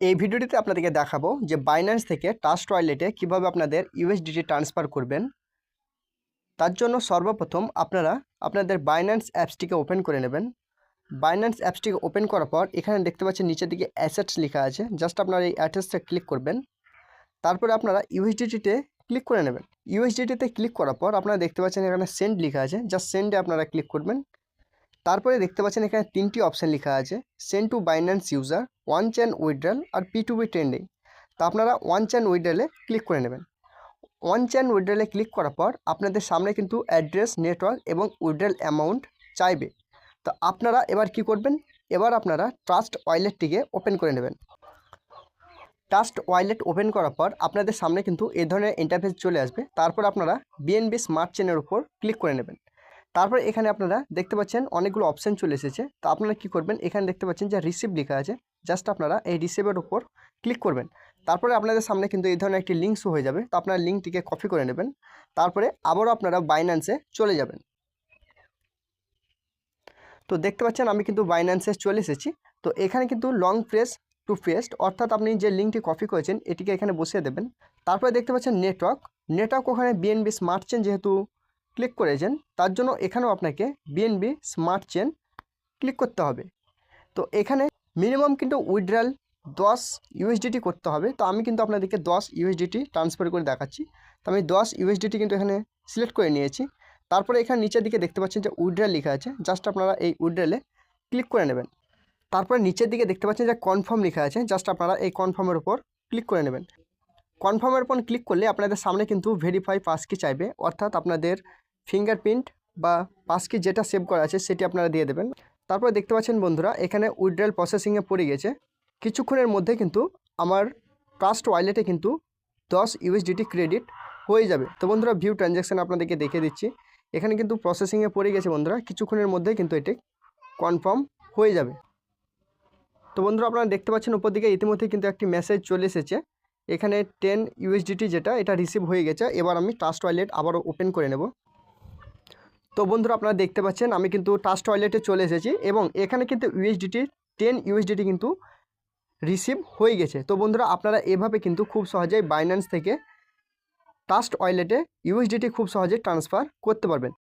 এই ভিডিওটিতে আপনাদেরকে দেখাবো যে বাইন্যান্স থেকে ট্রাস্ট ওয়ালেটে কীভাবে আপনাদের ইউএসডিটি ট্রান্সফার করবেন। তার জন্য সর্বপ্রথম আপনারা আপনাদের বাইন্যান্স অ্যাপসটিকে ওপেন করে নেবেন। বাইন্যান্স অ্যাপসটিকে ওপেন করার পর এখানে দেখতে পাচ্ছেন নিচের দিকে অ্যাসেটস লেখা আছে। জাস্ট আপনারা এই অ্যাড্রেসটা ক্লিক করবেন। তারপরে আপনারা ইউএসডিটিতে ক্লিক করে নেবেন। ইউএসডিটিতে ক্লিক করার পর আপনারা দেখতে পাচ্ছেন এখানে সেন্ড লেখা আছে। জাস্ট সেন্ডে আপনারা ক্লিক করবেন। তারপরে দেখতে পাচ্ছেন এখানে তিনটি অপশান লেখা আছে send to Binance user on chain withdrawal R P two B trending তা আপনারা ওয়ান চ্যান উইড্রালে ক্লিক করে নেবেন। ওয়ান চ্যান উইড্রালে ক্লিক করার পর আপনাদের সামনে কিন্তু অ্যাড্রেস নেটওয়ার্ক এবং উইড্রাল অ্যামাউন্ট চাইবে। তো আপনারা এবার কি করবেন? এবার আপনারা ট্রাস্ট ওয়ালেটটিকে ওপেন করে নেবেন। ট্রাস্ট ওয়ালেট ওপেন করার পর আপনাদের সামনে কিন্তু এ ধরনের ইন্টারফেস চলে আসবে। তারপর আপনারা বিএনবি স্মার্ট চেনের উপর ক্লিক করে নেবেন। তারপর এখানে আপনারা দেখতে পাচ্ছেন অনেকগুলো অপশান চলে এসেছে। তো আপনারা কি করবেন? এখানে দেখতে পাচ্ছেন যে রিসিভ লেখা আছে। জাস্ট আপনারা এই রিসিভের উপর ক্লিক করবেন। তারপরে আপনাদের সামনে কিন্তু এই ধরনের একটি লিঙ্ক শো হয়ে যাবে। তো আপনারা লিঙ্কটিকে কপি করে নেবেন। তারপরে আবারও আপনারা বাইন্যান্সে চলে যাবেন। তো দেখতে পাচ্ছেন আমি কিন্তু বাইন্যান্সে চলে এসেছি। তো এখানে কিন্তু লং প্রেস টু পেস্ট অর্থাৎ আপনি যে লিঙ্কটি কপি করেছেন, এটিকে এখানে বসিয়ে দেবেন। তারপরে দেখতে পাচ্ছেন নেটওয়ার্ক নেটওয়ার্ক ওখানে বিএনবি স্মার্ট চেন যেহেতু ক্লিক করেছেন, তার জন্য এখানেও আপনাকে বিএনবি স্মার্ট চেন ক্লিক করতে হবে। তো এখানে মিনিমাম কিন্তু উইড্রাল দশ ইউএসডিটি করতে হবে। তো আমি কিন্তু আপনাদেরকে দশ ইউএসডিটি ট্রান্সফার করে দেখাচ্ছি। তো আমি দশ ইউএসডিটি কিন্তু এখানে সিলেক্ট করে নিয়েছি। তারপরে এখানে নিচের দিকে দেখতে পাচ্ছেন যে উইড্রাল লেখা আছে। জাস্ট আপনারা এই উইড্রালে ক্লিক করে নেবেন। তারপরে নিচের দিকে দেখতে পাচ্ছেন যে কনফার্ম লেখা আছে। জাস্ট আপনারা এই কনফার্মের উপর ক্লিক করে নেবেন। কনফার্মের উপর ক্লিক করলে আপনাদের সামনে কিন্তু ভেরিফাই পাসকি চাইবে। অর্থাৎ আপনাদের ফিঙ্গারপ্রিন্ট বা পাসকি যেটা সেভ করা আছে সেটি আপনারা দিয়ে দেবেন। তারপরে দেখতে পাচ্ছেন বন্ধুরা, এখানে উইড্রাল প্রসেসিংয়ে পড়ে গেছে। কিছুক্ষণের মধ্যে কিন্তু আমার ট্রাস্ট ওয়ালেটে কিন্তু দশ ইউএসডিটি ক্রেডিট হয়ে যাবে। তো বন্ধুরা, ভিউ ট্রানজ্যাকশান আপনাদেরকে দেখে দিচ্ছি। এখানে কিন্তু প্রসেসিংয়ে পড়ে গেছে বন্ধুরা, কিছুক্ষণের মধ্যে কিন্তু এটি কনফার্ম হয়ে যাবে। তো বন্ধুরা, আপনারা দেখতে পাচ্ছেন উপর দিকে ইতিমধ্যে কিন্তু একটি মেসেজ চলে এসেছে। এখানে টেন ইউএসডিটি যেটা, এটা রিসিভ হয়ে গেছে। এবার আমি ট্রাস্ট ওয়ালেট আবারও ওপেন করে নেব। তো বন্ধুরা আপনারা দেখতে পাচ্ছেন, আমি কিন্তু টাচ টয়লেটে চলে এসেছি এবং এখানে কিন্তু ইউএসডিটি টেন ইউএসডিটি কিন্তু রিসিভ হয়ে গেছে। তো বন্ধুরা আপনারা এভাবে কিন্তু খুব সহজেই বাইন্যান্স থেকে টাস্ট ওয়ালেটে ইউএসডিটি খুব সহজে ট্রান্সফার করতে পারবেন।